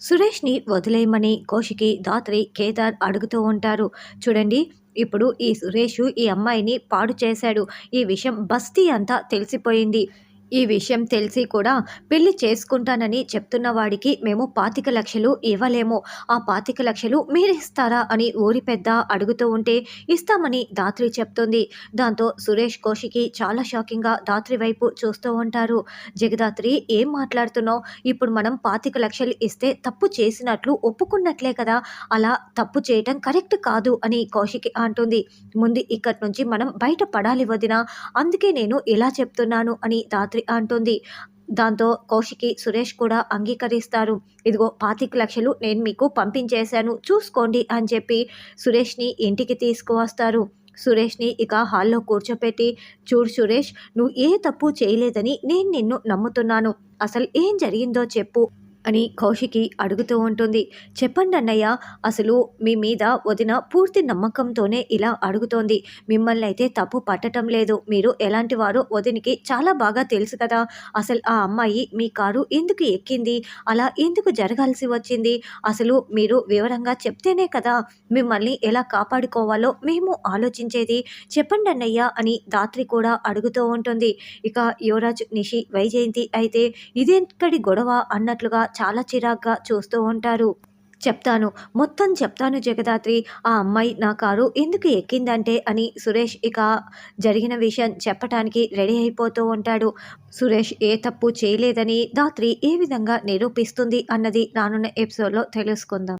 సురేష్ని వదిలేయమని కోశికి దాత్రి కేదార్ అడుగుతూ ఉంటారు. చూడండి ఇప్పుడు ఈ సురేష్ ఈ అమ్మాయిని పాడు చేశాడు. ఈ విషయం బస్తీ అంతా తెలిసిపోయింది. ఈ విషయం తెలిసి కూడా పెళ్ళి చేసుకుంటానని చెప్తున్న వాడికి మేము పాతిక లక్షలు ఇవ్వలేము. ఆ పాతిక లక్షలు మీరు ఇస్తారా అని ఊరి పెద్ద అడుగుతూ ఉంటే ఇస్తామని దాత్రి చెప్తుంది. దాంతో సురేష్ కోషికి చాలా షాకింగ్గా దాత్రి వైపు చూస్తూ ఉంటారు. జగదాత్రి ఏం మాట్లాడుతున్నావు? ఇప్పుడు మనం పాతిక లక్షలు ఇస్తే తప్పు చేసినట్లు ఒప్పుకున్నట్లే కదా. అలా తప్పు చేయటం కరెక్ట్ కాదు అని కౌశికి అంటుంది. ముందు ఇక్కడి నుంచి మనం బయట పడాలి వదిన. అందుకే నేను ఇలా చెప్తున్నాను అని దాత్రి అంటుంది. దాంతో కౌశికి సురేష్ కూడా అంగీకరిస్తారు. ఇదిగో పాతిక లక్షలు నేను మీకు పంపించేశాను. చూసుకోండి అని చెప్పి సురేష్ని ఇంటికి తీసుకువస్తారు. సురేష్ని ఇక హాల్లో కూర్చోపెట్టి చూడు సురేష్ నువ్వు ఏ తప్పు చేయలేదని నేను నిన్ను నమ్ముతున్నాను. అసలు ఏం జరిగిందో చెప్పు. అని కౌశికి అడుగుతూ ఉంటుంది. చెప్పండి అన్నయ్య అసలు మీ మీద వదిన పూర్తి నమ్మకంతోనే ఇలా అడుగుతోంది. మిమ్మల్ని అయితే తప్పు పట్టడం లేదు. మీరు ఎలాంటి వారు వదినికి చాలా బాగా తెలుసు కదా. అసలు ఆ అమ్మాయి మీ కారు ఎందుకు ఎక్కింది? అలా ఎందుకు జరగాల్సి వచ్చింది? అసలు మీరు వివరంగా చెప్తేనే కదా మిమ్మల్ని ఎలా కాపాడుకోవాలో మేము ఆలోచించేది. చెప్పండి అన్నయ్య అని దాత్రి కూడా అడుగుతూ ఉంటుంది. ఇక యువరాజ్ నిషి వైజయంతి అయితే ఇదేంటడి గొడవ? అన్నట్లుగా చాలా చిరాగ్గా చూస్తూ ఉంటారు. చెప్తాను మొత్తం చెప్తాను జగదాత్రి. ఆ అమ్మాయి నా కారు ఎందుకు ఎక్కిందంటే అని సురేష్ ఇక జరిగిన విషయం చెప్పటానికి రెడీ అయిపోతూ ఉంటాడు. సురేష్ ఏ తప్పు చేయలేదని దాత్రి ఏ విధంగా నిరూపిస్తుంది అన్నది రానున్న ఎపిసోడ్లో తెలుసుకుందాం.